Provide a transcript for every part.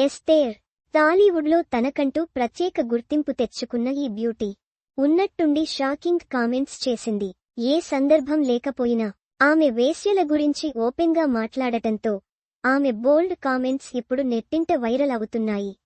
ఎస్తేర్ టాలీవుడ్లో తనకంటూ ప్రత్యేక గుర్తింపు తెచ్చుకున్న ఈ బ్యూటీ. ఉన్నట్టుండి షాకింగ్ కామెంట్స్ చేసింది. ఏ సందర్భం లేకపోయినా ఆమె వేశ్యల గురించి ఓపెన్గా మాట్లాడటంతో ఆమె బోల్డ్ కామెంట్స్ ఇప్పుడు నెట్టింట వైరల్ అవుతున్నాయి.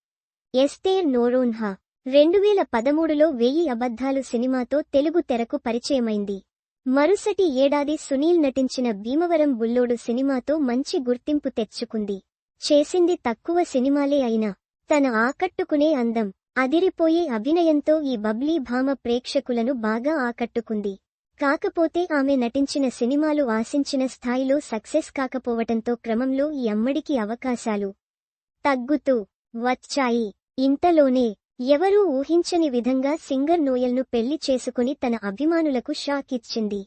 ఎస్తేర్ నోరోన్హా. రెండువేల పదమూడులో వెయ్యి అబద్ధాలు సినిమాతో తెలుగు తెరకు పరిచయమైంది. మరుసటి ఏడాది సునీల్ నటించిన భీమవరం బుల్లోడు సినిమాతో మంచి గుర్తింపు తెచ్చుకుంది. చేసింది తక్కువ సినిమాలే అయినా. తన ఆకట్టుకునే అందం అదిరిపోయే అభినయంతో ఈ బబ్లీ భామ ప్రేక్షకులను బాగా ఆకట్టుకుంది. కాకపోతే ఆమె నటించిన సినిమాలు ఆశించిన స్థాయిలో సక్సెస్ కాకపోవటంతో క్రమంలో ఈ అమ్మడికి అవకాశాలు తగ్గుతూ వచ్చాయి. ఇంతలోనే ఎవరూ ఊహించని విధంగా సింగర్ నోయల్ను పెళ్ళి చేసుకుని తన అభిమానులకు షాక్ ఇచ్చింది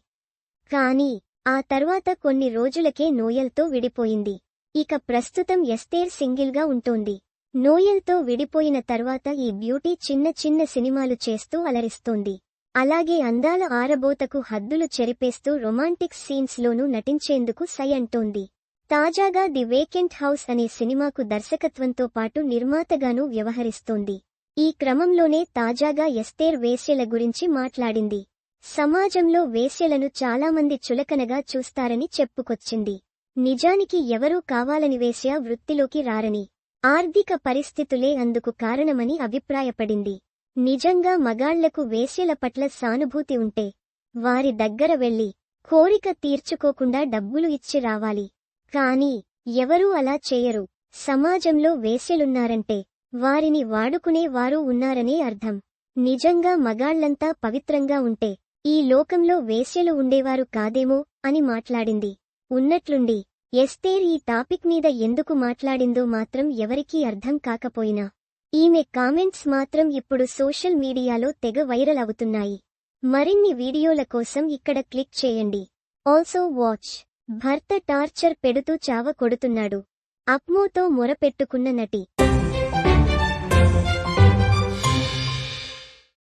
కాని ఆ తర్వాత కొన్ని రోజులకే నోయల్తో విడిపోయింది. ఇక ప్రస్తుతం ఎస్తేర్ సింగిల్గా ఉంటోంది. నోయల్తో విడిపోయిన తర్వాత ఈ బ్యూటీ చిన్న చిన్న సినిమాలు చేస్తూ అలరిస్తోంది. అలాగే అందాల ఆరబోతకు హద్దులు చెరిపేస్తూ రొమాంటిక్ సీన్స్లోనూ నటించేందుకు సై అంటోంది. తాజాగా ది వేకెంట్ హౌస్ అనే సినిమాకు దర్శకత్వంతో పాటు నిర్మాతగానూ వ్యవహరిస్తోంది. ఈ క్రమంలోనే తాజాగా ఎస్తేర్ వేశ్యల గురించి మాట్లాడింది. సమాజంలో వేశ్యలను చాలామంది చులకనగా చూస్తారని చెప్పుకొచ్చింది. నిజానికి ఎవరూ కావాలని వేశ్యా వృత్తిలోకి రారని ఆర్థిక పరిస్థితులే అందుకు కారణమని అభిప్రాయపడింది. నిజంగా మగాళ్ళకు వేశ్యల పట్ల సానుభూతి ఉంటే వారి దగ్గర వెళ్ళి కోరిక తీర్చుకోకుండా డబ్బులు ఇచ్చి రావాలి. కాని ఎవరూ అలా చేయరు. సమాజంలో వేశ్యలున్నారంటే వారిని వాడుకునే వారు ఉన్నారనే అర్థం. నిజంగా మగాళ్ళంతా పవిత్రంగా ఉంటే ఈ లోకంలో వేశ్యలు ఉండేవారు కాదేమో అని మాట్లాడింది. ఉన్నట్లుండి. ఎస్తేర్ ఈ టాపిక్ మీద ఎందుకు మాట్లాడిందో మాత్రం ఎవరికీ అర్థం కాకపోయినా. ఈమె కామెంట్స్ మాత్రం ఇప్పుడు సోషల్ మీడియాలో తెగ వైరల్ అవుతున్నాయి. మరిన్ని వీడియోల కోసం ఇక్కడ క్లిక్ చేయండి. Also watch. భర్త టార్చర్ పెడుతూ చావ కొడుతున్నాడు. అప్మోతో మొరపెట్టుకున్న నటి.